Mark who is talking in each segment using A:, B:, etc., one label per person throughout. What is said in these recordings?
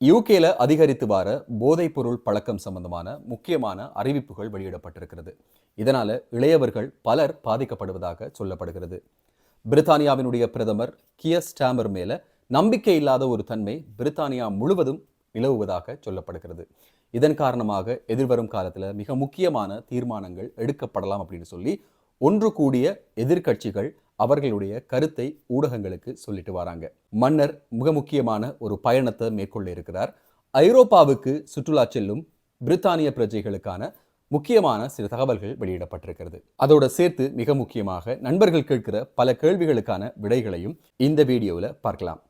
A: யூகேல அதிகரித்து வார போதைப்பொருள் பழக்கம் சம்பந்தமான முக்கியமான அறிவிப்புகள் வெளியிடப்பட்டிருக்கிறது. இதனால இளையவர்கள் பலர் பாதிக்கப்படுவதாக சொல்லப்படுகிறது. பிரித்தானியாவினுடைய பிரதமர் கியர் ஸ்டாமர் மேல நம்பிக்கை இல்லாத ஒரு தன்மை பிரித்தானியா முழுவதும் நிலவுவதாக சொல்லப்படுகிறது. இதன் காரணமாக எதிர்வரும் காலத்தில் மிக முக்கியமான தீர்மானங்கள் எடுக்கப்படலாம் அப்படின்னு சொல்லி ஒன்று கூடிய எதிர்க்கட்சிகள் அவர்களுடைய கருத்தை ஊடகங்களுக்கு சொல்லிட்டு வராங்க. மன்னர் மிக முக்கியமான ஒரு பயணத்தை மேற்கொள்ள இருக்கிறார். ஐரோப்பாவுக்கு சுற்றுலா செல்லும் பிரித்தானிய பிரஜைகளுக்கான முக்கியமான சில தகவல்கள் வெளியிடப்பட்டிருக்கிறது. அதோட சேர்த்து மிக முக்கியமாக நண்பர்கள் கேட்கிற பல கேள்விகளுக்கான விடைகளையும் இந்த வீடியோவில் பார்க்கலாம்.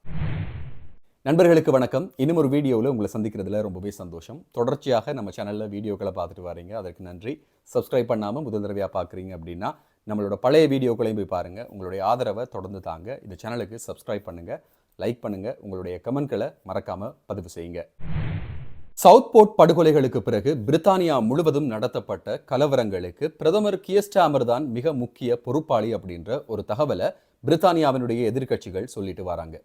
A: நண்பர்களுக்கு வணக்கம். இன்னும் ஒரு வீடியோவில் உங்களை சந்திக்கிறதுல ரொம்பவே சந்தோஷம். தொடர்ச்சியாக நம்ம சேனலில் வீடியோக்களை பார்த்துட்டு வரீங்க. அதற்கு நன்றி. சப்ஸ்கிரைப் பண்ணாமல் முதல் தடவையாக பார்க்குறீங்க அப்படின்னா நம்மளோட பழைய வீடியோக்களையும் போய் பாருங்கள் உங்களுடைய ஆதரவை தொடர்ந்து தாங்க. இந்த சேனலுக்கு சப்ஸ்கிரைப் பண்ணுங்கள் லைக் பண்ணுங்கள் உங்களுடைய கமெண்ட்களை மறக்காமல் பதிவு செய்யுங்க. சவுத் போர்ட் படுகொலைகளுக்கு பிறகு பிரித்தானியா முழுவதும் நடத்தப்பட்ட கலவரங்களுக்கு பிரதமர் கியஸ்டாமர் தான் மிக முக்கிய பொறுப்பாளி அப்படின்ற ஒரு தகவலை பிரித்தானியாவினுடைய எதிர்க்கட்சிகள் சொல்லிட்டு வராங்க.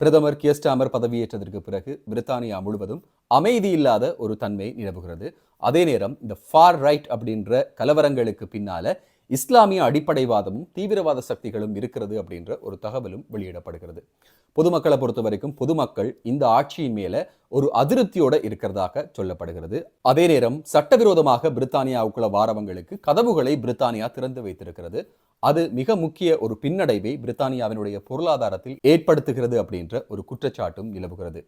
A: பிரதமர் கியஸ்டாமர் பதவியேற்றதற்கு பிறகு பிரித்தானியா முழுவதும் அமைதி இல்லாத ஒரு தன்மை நிலவுகிறது. அதே நேரம் இந்த ஃபார் ரைட் அப்படின்ற கலவரங்களுக்கு பின்னால இஸ்லாமிய அடிப்படைவாதமும் தீவிரவாத சக்திகளும் இருக்கிறது அப்படின்ற ஒரு தகவலும் வெளியிடப்படுகிறது. பொதுமக்களை பொறுத்த வரைக்கும் பொதுமக்கள் இந்த ஆட்சியின் மேல ஒரு அதிருப்தியோட இருக்கிறதாக சொல்லப்படுகிறது. அதே நேரம் சட்டவிரோதமாக பிரித்தானியாவுக்குள்ள வாரவங்களுக்கு கதவுகளை பிரித்தானியா திறந்து வைத்திருக்கிறது. அது மிக முக்கிய ஒரு பின்னடைவை பிரித்தானியாவினுடைய பொருளாதாரத்தில் ஏற்படுத்துகிறது அப்படின்ற ஒரு குற்றச்சாட்டும் நிலவுகிறது.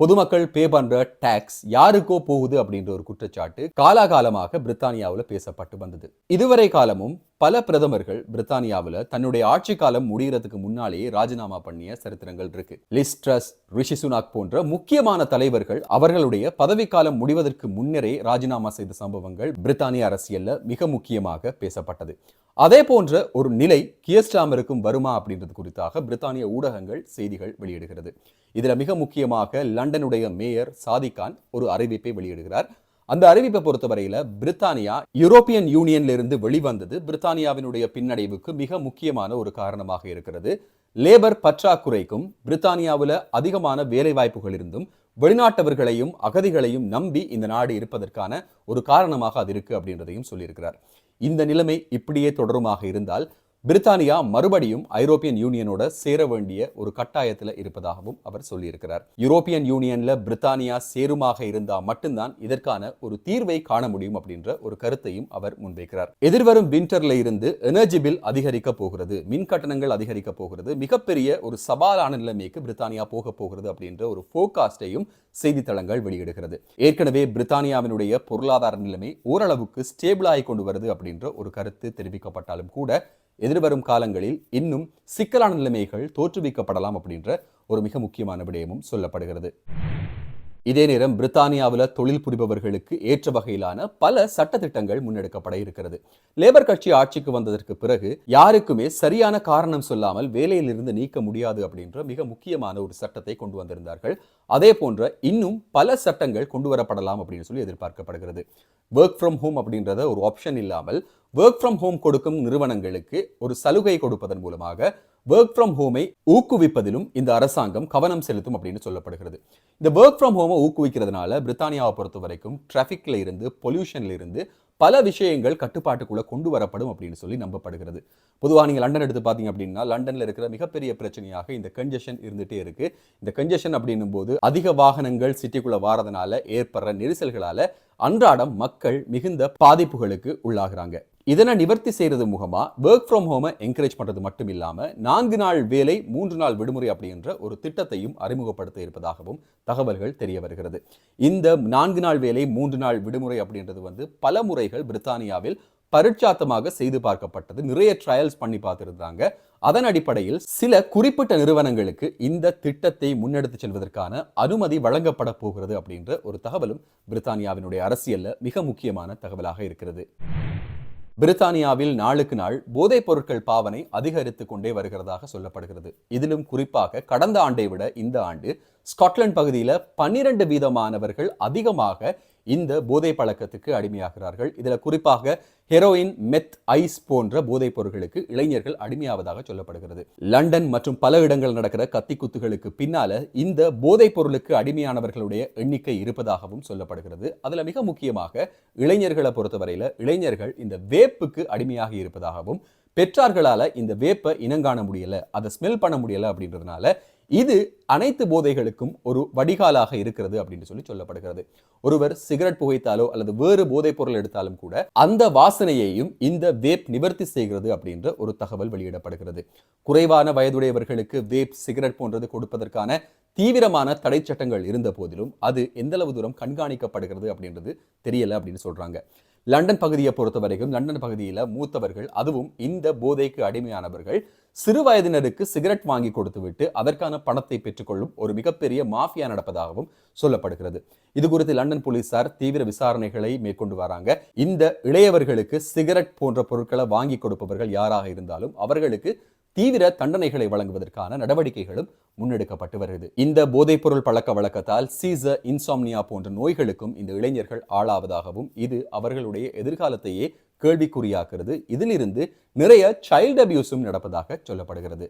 A: பொதுமக்கள் பே பண்ற டாக்ஸ் யாருக்கோ போகுது அப்படின்ற ஒரு குற்றச்சாட்டு காலாகாலமாக பிரித்தானியாவில் பேசப்பட்டு வந்தது. இதுவரை காலமும் பல பிரதமர்கள் பிரித்தானியாவில் தன்னுடைய ஆட்சி காலம் முடிகிறதுக்கு முன்னாலேயே ராஜினாமா பண்ணிய சரித்திரங்கள் இருக்கு. லிஸ்ட்ரஸ் ரிஷி சுனாக் போன்ற முக்கியமான தலைவர்கள் அவர்களுடைய பதவிக்காலம் முடிவதற்கு முன்னரே ராஜினாமா செய்த சம்பவங்கள் பிரித்தானிய அரசியல்ல மிக முக்கியமாக பேசப்பட்டது. அதே போன்ற ஒரு நிலை கியஸ்டாமருக்கும் வருமா அப்படின்றது குறித்தாக பிரித்தானிய ஊடகங்கள் செய்திகள் வெளியிடுகிறது. இதில் மிக முக்கியமாக லண்டனுடைய மேயர் சாதிகான் ஒரு அறிவிப்பை வெளியிடுகிறார். அந்த அறிவிப்பை பொறுத்தவரையில பிரித்தானியா யூரோப்பியன் யூனியன்ல இருந்து வெளிவந்தது. பிரித்தானியாவினுடைய பின்னடைவுக்கு மிக முக்கியமான ஒரு காரணமாக இருக்கிறது. லேபர் பற்றாக்குறைக்கும் பிரித்தானியாவில் அதிகமான வேலைவாய்ப்புகள் இருந்தும் வெளிநாட்டவர்களையும் அகதிகளையும் நம்பி இந்த நாடு இருப்பதற்கான ஒரு காரணமாக அது இருக்கு அப்படின்றதையும் சொல்லியிருக்கிறார். இந்த நிலைமை இப்படியே தொடருமாக இருந்தால் பிரித்தானியா மறுபடியும் ஐரோப்பியன் யூனியனோட சேர வேண்டிய ஒரு கட்டாயத்தில் இருப்பதாகவும் அவர் சொல்லியிருக்கிறார். யூரோப்பியன் யூனியன்ல பிரித்தானியா சேருமாக இருந்தால் மட்டும்தான் இதற்கான ஒரு தீர்வை காண முடியும் அப்படின்ற ஒரு கருத்தையும் அவர் முன்வைக்கிறார். எதிர்வரும் விண்டர்ல இருந்து எனர்ஜி பில் அதிகரிக்க போகிறது மின் கட்டணங்கள் அதிகரிக்க போகிறது மிகப்பெரிய ஒரு சவாலான நிலைமைக்கு பிரித்தானியா போக போகிறது அப்படின்ற ஒரு போர்காஸ்டையும் செய்தித்தளங்கள் வெளியிடுகிறது. ஏற்கனவே பிரித்தானியாவினுடைய பொருளாதார நிலைமை ஓரளவுக்கு ஸ்டேபிள் ஆகி கொண்டு வருது அப்படின்ற ஒரு கருத்து தெரிவிக்கப்பட்டாலும் கூட எதிர்வரும் காலங்களில் இன்னும் சிக்கலான நிலைமைகள் தோற்றுவிக்கப்படலாம் அப்படின்ற ஒரு மிக முக்கியமான விடயமும் சொல்லப்படுகிறது. இதே நேரம் பிரித்தானியாவில் தொழில் புரிபவர்களுக்கு ஏற்ற வகையிலான பல சட்டத்திட்டங்கள் முன்னெடுக்கப்பட இருக்கிறது. லேபர் கட்சி ஆட்சிக்கு வந்ததற்கு பிறகு யாருக்குமே சரியான காரணம் சொல்லாமல் வேலையிலிருந்து நீக்க முடியாது அப்படின்ற மிக முக்கியமான ஒரு சட்டத்தை கொண்டு வந்திருந்தார்கள். அதே போன்ற இன்னும் பல சட்டங்கள் கொண்டு வரப்படலாம் அப்படின்னு சொல்லி எதிர்பார்க்கப்படுகிறது. ஒர்க் ஃப்ரம் ஹோம் அப்படின்றத ஒரு ஆப்ஷன் இல்லாமல் ஒர்க் ஃப்ரம் ஹோம் கொடுக்கும் நிறுவனங்களுக்கு ஒரு சலுகை கொடுப்பதன் மூலமாக ஒர்க் ஃப்ரம் ஹோமை ஊக்குவிப்பதிலும் இந்த அரசாங்கம் கவனம் செலுத்தும் அப்படின்னு சொல்லப்படுகிறது. இந்த ஒர்க் ஃப்ரம் ஹோமை ஊக்குவிக்கிறதுனால பிரித்தானியாவை பொறுத்த வரைக்கும் டிராஃபிக்ல இருந்து பொல்யூஷன்ல இருந்து பல விஷயங்கள் கட்டுப்பாட்டுக்குள்ள கொண்டு வரப்படும் அப்படின்னு சொல்லி நம்பப்படுகிறது. பொதுவாக நீங்கள் லண்டன் எடுத்து பார்த்தீங்க அப்படின்னா லண்டனில் இருக்கிற மிகப்பெரிய பிரச்சனையாக இந்த கன்ஜெஷன் இருந்துகிட்டே இருக்குது இந்த கன்ஜெஷன் அப்படின்னும் போது அதிக வாகனங்கள் சிட்டிக்குள்ளே வாரதுனால ஏற்படுற நெரிசல்களால் அன்றாடம் மக்கள் மிகுந்த பாதிப்புகளுக்கு உள்ளாகிறாங்க. இதனை நிவர்த்தி செய்கிறது முகமா ஒர்க் ஃப்ரம் ஹோமை என்கரேஜ் பண்ணுறது மட்டும் இல்லாமல் நான்கு நாள் வேலை மூன்று நாள் விடுமுறை அப்படின்ற ஒரு திட்டத்தையும் அறிமுகப்படுத்த இருப்பதாகவும் தகவல்கள் தெரிய வருகிறது. இந்த நான்கு நாள் வேலை மூன்று நாள் விடுமுறை அப்படின்றது வந்து பல முறைகள் பிரித்தானியாவில் பரிட்சாத்தமாக செய்து பார்க்கப்பட்டது. நிறைய ட்ரையல்ஸ் பண்ணி பார்த்துருந்தாங்க. அதன் அடிப்படையில் சில குறிப்பிட்ட நிறுவனங்களுக்கு இந்த திட்டத்தை முன்னெடுத்து செல்வதற்கான அனுமதி வழங்கப்பட போகிறது அப்படின்ற ஒரு தகவலும் பிரித்தானியாவினுடைய அரசியலில் மிக முக்கியமான தகவலாக இருக்கிறது. பிரித்தானியாவில் நாளுக்கு நாள் போதைப் பொருட்கள் பாவனை அதிகரித்து கொண்டே வருகிறதாக சொல்லப்படுகிறது. இதிலும் குறிப்பாக கடந்த ஆண்டை விட இந்த ஆண்டு ஸ்காட்லாந்து பகுதியில் பன்னிரண்டு வீதமானவர்கள் அதிகமாக இந்த போதை பழக்கத்துக்கு அடிமையாகிறார்கள். இதில் குறிப்பாக ஹெரோயின் மெத் ஐஸ் போன்ற போதைப் பொருட்களுக்கு இளைஞர்கள் அடிமையாவதாக சொல்லப்படுகிறது. லண்டன் மற்றும் பல இடங்கள் நடக்கிற கத்தி குத்துகளுக்கு பின்னால இந்த போதைப் பொருளுக்கு அடிமையானவர்களுடைய எண்ணிக்கை இருப்பதாகவும் சொல்லப்படுகிறது. அதில் மிக முக்கியமாக இளைஞர்களை பொறுத்தவரையில் இளைஞர்கள் இந்த வேப்புக்கு அடிமையாக இருப்பதாகவும் பெற்றார்களால் இந்த வேப்பை இனங்காண முடியலை அதை ஸ்மெல் பண்ண முடியல அப்படின்றதுனால இது அனைத்து போதைகளுக்கும் ஒரு வடிகாலாக இருக்கிறது அப்படின்னு சொல்லி சொல்லப்படுகிறது. ஒருவர் சிகரெட் புகைத்தாலோ அல்லது வேறு போதைப் பொருள் எடுத்தாலும் கூட அந்த வாசனையையும் இந்த வேப் நிவர்த்தி செய்கிறது அப்படின்ற ஒரு தகவல் வெளியிடப்படுகிறது. குறைவான வயதுடையவர்களுக்கு வேப் சிகரெட் போன்றது கொடுப்பதற்கான தீவிரமான தடை சட்டங்கள் இருந்த போதிலும் அது எந்தளவு தூரம் கண்காணிக்கப்படுகிறது அப்படின்றது தெரியல அப்படின்னு சொல்றாங்க. லண்டன் பகுதியை பொறுத்த வரைக்கும் லண்டன் பகுதியில் மூத்தவர்கள் அதுவும் இந்த போதைக்கு அடிமையானவர்கள் சிறு வயதினருக்கு சிகரெட் வாங்கி கொடுத்துவிட்டு அதற்கான பணத்தை பெற்றுக்கொள்ளும் ஒரு மிகப்பெரிய மாஃபியா நடப்பதாகவும் சொல்லப்படுகிறது. இது குறித்து லண்டன் போலீசார் தீவிர விசாரணைகளை மேற்கொண்டு வராங்க. இந்த இளையவர்களுக்கு சிகரெட் போன்ற பொருட்களை வாங்கி கொடுப்பவர்கள் யாராக இருந்தாலும் அவர்களுக்கு தீவிர தண்டனைகளை வழங்குவதற்கான நடவடிக்கைகளும் முன்னெடுக்கப்பட்டு வருகிறது. இந்த போதைப்பொருள் பழக்க வழக்கத்தால் சீச இன்சாம்னியா போன்ற நோய்களுக்கும் இந்த இளைஞர்கள் ஆளாவதாகவும் இது அவர்களுடைய எதிர்காலத்தையே கேள்விக்குறியாக்குறது இதிலிருந்து நிறைய சைல்டு அபியூஸும் நடப்பதாக சொல்லப்படுகிறது.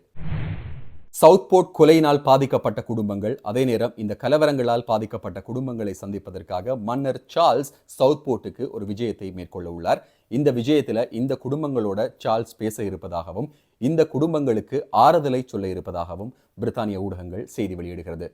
A: சவுத் போர்ட் கொலையினால் பாதிக்கப்பட்ட குடும்பங்கள் அதே நேரம் இந்த கலவரங்களால் பாதிக்கப்பட்ட குடும்பங்களை சந்திப்பதற்காக மன்னர் சார்ல்ஸ் சவுத் போர்ட்டுக்கு ஒரு விஜயத்தை மேற்கொள்ள உள்ளார். இந்த விஜயத்தில் இந்த குடும்பங்களோட சார்ல்ஸ் பேச இருப்பதாகவும் இந்த குடும்பங்களுக்கு ஆறுதலை சொல்ல இருப்பதாகவும் பிரித்தானிய ஊடகங்கள் செய்தி வெளியிடுகிறது.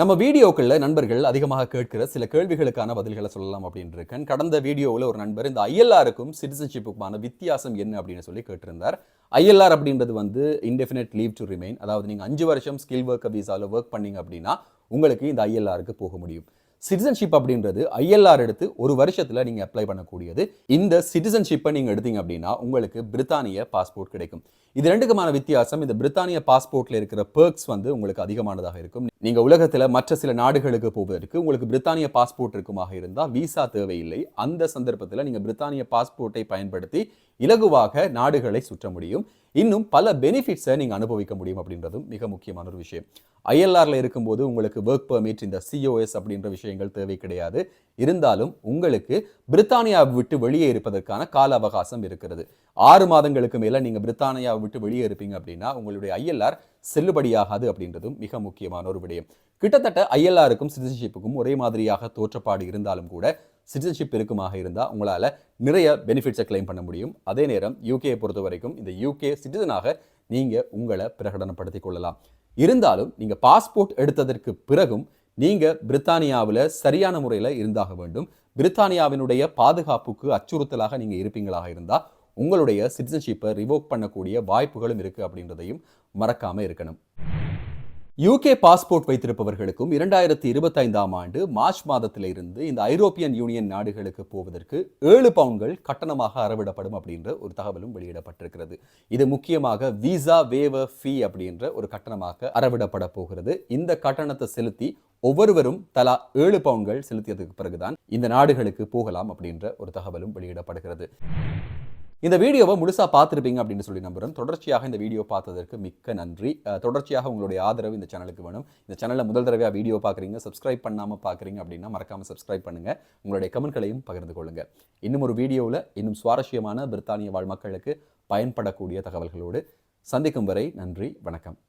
A: நம்ம வீடியோக்களில் நண்பர்கள் அதிகமாக கேட்கிற சில கேள்விகளுக்கான பதில்களை சொல்லலாம் அப்படின்னு இருக்கேன். கடந்த வீடியோவில் ஒரு நண்பர் இந்த ஐஎல்ஆருக்கும் சிட்டிசன்ஷிப்புக்குமான வித்தியாசம் என்ன அப்படின்னு சொல்லி கேட்டிருந்தார். ஐஎல்ஆர் அப்படின்றது வந்து இன்டெஃபினட் லீவ் டு ரிமைன் அதாவது நீங்கள் அஞ்சு வருஷம் ஸ்கில் ஒர்க் விசாவில் ஒர்க் பண்ணீங்க அப்படின்னா உங்களுக்கு இந்த ஐஎல்ஆருக்கு போக முடியும். சிட்டிசன்ஷிப் அப்படின்றது ஐஎல்ஆர் எடுத்து ஒரு வருஷத்தில் நீங்கள் அப்ளை பண்ணக்கூடியது. இந்த சிட்டிசன்ஷிப்பை நீங்கள் எடுத்தீங்க அப்படின்னா உங்களுக்கு பிரித்தானிய பாஸ்போர்ட் கிடைக்கும். இது ரெண்டுக்குமான வித்தியாசம். இந்த பிரித்தானிய பாஸ்போர்ட்ல இருக்கிற பேர்க்ஸ் வந்து உங்களுக்கு அதிகமானதாக இருக்கும். நீங்கள் உலகத்தில் மற்ற சில நாடுகளுக்கு போவதற்கு உங்களுக்கு பிரித்தானிய பாஸ்போர்ட் இருக்குமாக இருந்தால் விசா தேவையில்லை. அந்த சந்தர்ப்பத்தில் நீங்கள் பிரித்தானிய பாஸ்போர்ட்டை பயன்படுத்தி இலகுவாக நாடுகளை சுற்ற முடியும். இன்னும் பல பெனிஃபிட்ஸை நீங்கள் அனுபவிக்க முடியும் அப்படின்றதும் மிக முக்கியமான ஒரு விஷயம். ஐஎல்ஆரில் இருக்கும்போது உங்களுக்கு ஒர்க் பெர்மிட் இந்த சிஓஎஸ் அப்படின்ற விஷயங்கள் தேவை கிடையாது. இருந்தாலும் உங்களுக்கு பிரித்தானியாவை விட்டு வெளியே இருப்பதற்கான கால அவகாசம் இருக்கிறது. ஆறு மாதங்களுக்கு மேலே நீங்கள் பிரித்தானியாவை விட்டு வெளியே இருப்பீங்க அப்படின்னா உங்களுடைய ஐஎல்ஆர் செல்லுபடியாகாது அப்படின்றதும் மிக முக்கியமான ஒரு விடயம். கிட்டத்தட்ட ஐஎல்ஆருக்கும் சிட்டிசன்ஷிப்புக்கும் ஒரே மாதிரியாக தோற்றப்பாடு இருந்தாலும் கூட சிட்டிசன்ஷிப் இருக்குமாக இருந்தால் உங்களால் நிறைய பெனிஃபிட்ஸை கிளைம் பண்ண முடியும். அதே நேரம் யூகேயை பொறுத்த வரைக்கும் இந்த யூகே சிட்டிசனாக நீங்கள் உங்களை பிரகடனப்படுத்திக் கொள்ளலாம். இருந்தாலும் நீங்கள் பாஸ்போர்ட் எடுத்ததற்கு பிறகும் நீங்கள் பிரித்தானியாவில் சரியான முறையில் இருந்தாக வேண்டும். பிரித்தானியாவினுடைய பாதுகாப்புக்கு அச்சுறுத்தலாக நீங்கள் இருப்பீங்களாக இருந்தால் உங்களுடைய சிட்டிசன்ஷிப்பை ரிவோக் பண்ணக்கூடிய வாய்ப்புகளும் இருக்குது அப்படின்றதையும் மறக்காமல் இருக்கணும். யூகே பாஸ்போர்ட் வைத்திருப்பவர்களுக்கும் இரண்டாயிரத்தி இருபத்தைந்தாம் ஆண்டு மார்ச் மாதத்திலிருந்து இந்த ஐரோப்பியன் யூனியன் நாடுகளுக்கு போவதற்கு ஏழு பவுன்கள் கட்டணமாக அறவிடப்படும் அப்படின்ற ஒரு தகவலும் வெளியிடப்பட்டிருக்கிறது. இது முக்கியமாக விசா வேவ ஃபீ அப்படின்ற ஒரு கட்டணமாக அறவிடப்பட போகிறது. இந்த கட்டணத்தை செலுத்தி ஒவ்வொருவரும் தலா ஏழு பவுன்கள் செலுத்தியதுக்கு பிறகுதான் இந்த நாடுகளுக்கு போகலாம் அப்படின்ற ஒரு தகவலும் வெளியிடப்படுகிறது. இந்த வீடியோவை முழுசாக பார்த்துருப்பீங்க அப்படின்னு சொல்லி நம்புகிறேன் தொடர்ச்சியாக இந்த வீடியோ பார்த்ததற்கு மிக்க நன்றி. தொடர்ச்சியாக உங்களுடைய ஆதரவு இந்த சேனலுக்கு வேணும். இந்த சேனலில் முதல் தடவையாக வீடியோ பார்க்குறீங்க சப்ஸ்கிரைப் பண்ணாமல் பார்க்குறீங்க அப்படின்னா மறக்காமல் சப்ஸ்கிரைப் பண்ணுங்கள் உங்களுடைய கமெண்ட்களையும் பகிர்ந்து கொள்ளுங்கள் இன்னும் ஒரு வீடியோவில் இன்னும் சுவாரஸ்யமான பிரித்தானிய வாழ் மக்களுக்கு பயன்படக்கூடிய தகவல்களோடு சந்திக்கும் வரை நன்றி வணக்கம்.